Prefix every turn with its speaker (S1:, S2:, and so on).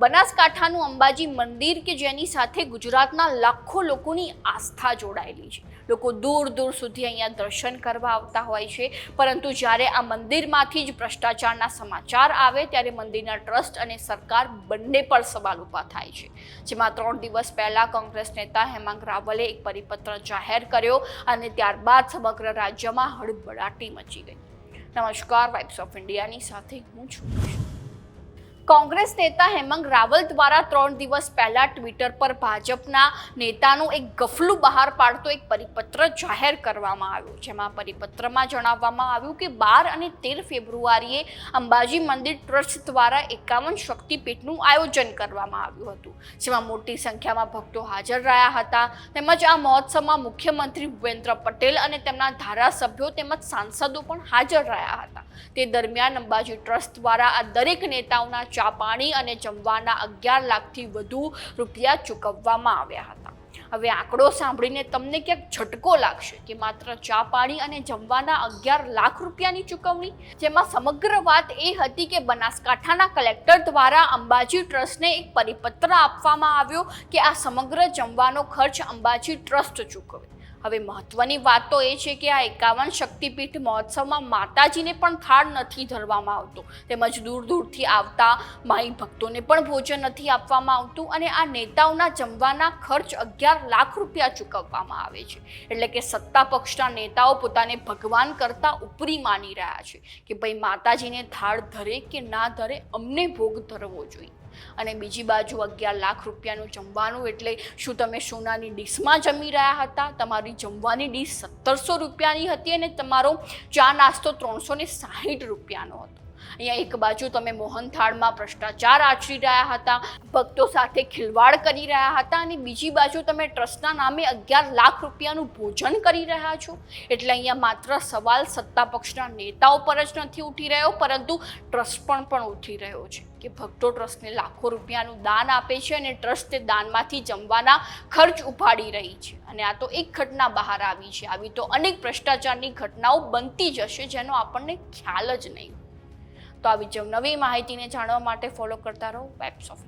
S1: બનાસકાંઠાનું અંબાજી મંદિર કે જેની સાથે ગુજરાતના લાખો લોકોની આસ્થા જોડાયેલી છે. લોકો દૂર દૂર સુધી અહીંયા દર્શન કરવા આવતા હોય છે. પરંતુ જ્યારે આ મંદિરમાંથી જ ભ્રષ્ટાચારના સમાચાર આવે, ત્યારે મંદિરના ટ્રસ્ટ અને સરકાર બંને પર સવાલ ઊભા થાય છે. જેમાં ત્રણ દિવસ પહેલાં કોંગ્રેસ નેતા હેમાંગ રાવલે એક પરિપત્ર જાહેર કર્યો અને ત્યારબાદ સમગ્ર રાજ્યમાં હળબડાટી મચી ગઈ. નમસ્કાર વાઇબ્સ ઓફ ઇન્ડિયાની સાથે હું છું. કોંગ્રેસ નેતા હેમંગ રાવલ દ્વારા ત્રણ દિવસ પહેલા ટ્વિટર પર ભાજપના નેતાનું એક ગફલું બહાર પાડતો એક પરિપત્ર જાહેર કરવામાં આવ્યો, જેમાં પરિપત્રમાં જણાવવામાં આવ્યું કે બાર અને તેર ફેબ્રુઆરીએ અંબાજી મંદિર ટ્રસ્ટ દ્વારા એકાવન શક્તિપીઠનું આયોજન કરવામાં આવ્યું હતું, જેમાં મોટી સંખ્યામાં ભક્તો હાજર રહ્યા હતા. તેમજ આ મહોત્સવમાં મુખ્યમંત્રી ભૂપેન્દ્ર પટેલ અને તેમના ધારાસભ્યો તેમજ સાંસદો પણ હાજર રહ્યા હતા. તે દરમિયાન અંબાજી ટ્રસ્ટ દ્વારા આ દરેક નેતાઓના ચા પાણી અને જમવાના અગિયાર લાખથી વધુ રૂપિયા ચૂકવવામાં આવ્યા હતા. હવે આંકડો સાંભળીને તમને ક્યાંક ઝટકો લાગશે કે માત્ર ચા પાણી અને જમવાના અગિયાર લાખ રૂપિયાની ચૂકવણી? જેમાં સમગ્ર વાત એ હતી કે બનાસકાંઠાના કલેક્ટર દ્વારા અંબાજી ટ્રસ્ટને એક પરિપત્ર આપવામાં આવ્યો કે આ સમગ્ર જમવાનો ખર્ચ અંબાજી ટ્રસ્ટ ચૂકવે. હવે મહત્વની વાત તો એ છે કે આ એકાવન શક્તિપીઠ મહોત્સવમાં માતાજીને પણ થાળ નથી ધરવામાં આવતો. તેમજ દૂર દૂરથી આવતા માઈ ભક્તોને પણ ભોજન નથી આપવામાં આવતું અને આ નેતાઓના જમવાના ખર્ચ અગિયાર લાખ રૂપિયા ચૂકવવામાં આવે છે. એટલે કે સત્તા પક્ષના નેતાઓ પોતાને ભગવાન કરતાં ઉપરી માની રહ્યા છે કે ભાઈ માતાજીને થાળ ધરે કે ના ધરે અમને ભોગ ધરવો જોઈએ. અને બીજી બાજુ અગિયાર લાખ રૂપિયાનું જમવાનું એટલે શું તમે સોનાની ડીશમાં જમી રહ્યા હતા? તમારી જમવાની ડીશ સત્તરસો રૂપિયાની હતી અને તમારો ચા નાસ્તો ત્રણસો ને સાહીઠ રૂપિયાનો હતો. અહીંયા એક બાજુ તમે મોહનથાળમાં ભ્રષ્ટાચાર આચરી રહ્યા હતા, ભક્તો સાથે ખિલવાડ કરી રહ્યા હતા અને બીજી બાજુ તમે ટ્રસ્ટના નામે અગિયાર લાખ રૂપિયાનું ભોજન કરી રહ્યા છો. એટલે અહીંયા માત્ર સવાલ સત્તા પક્ષના નેતાઓ પર જ નથી ઉઠી રહ્યો, પરંતુ ટ્રસ્ટ પણ પણ ઉઠી રહ્યો છે કે ભક્તો ટ્રસ્ટને લાખો રૂપિયાનું દાન આપે છે અને ટ્રસ્ટ તે દાનમાંથી જમવાના ખર્ચ ઉપાડી રહી છે. અને આ તો એક ઘટના બહાર આવી છે. આવી તો અનેક ભ્રષ્ટાચારની ઘટનાઓ બનતી જ હશે, જેનો આપણને ખ્યાલ જ નહીં તો આવી જ નવી માહિતીને જાણવા માટે ફોલો કરતા રહો. Webs of